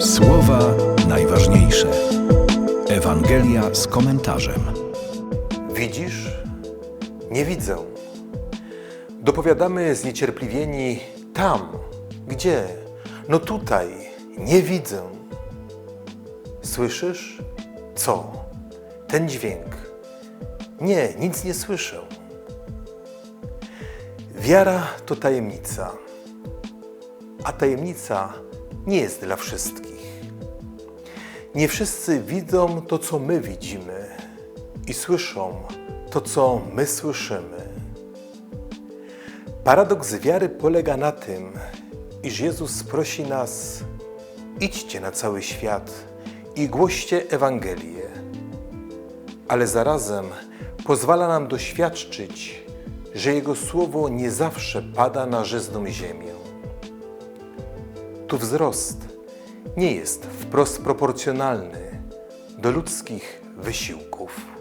Słowa najważniejsze. Ewangelia z komentarzem. Widzisz? Nie widzę. Dopowiadamy zniecierpliwieni tam. Gdzie? No tutaj. Nie widzę. Słyszysz? Co? Ten dźwięk. Nie, nic nie słyszę. Wiara to tajemnica, a tajemnica nie jest dla wszystkich. Nie wszyscy widzą to, co my widzimy i słyszą to, co my słyszymy. Paradoks wiary polega na tym, iż Jezus prosi nas: idźcie na cały świat i głoście Ewangelię, ale zarazem pozwala nam doświadczyć, że Jego słowo nie zawsze pada na żyzną ziemię. Tu wzrost nie jest wprost proporcjonalny do ludzkich wysiłków.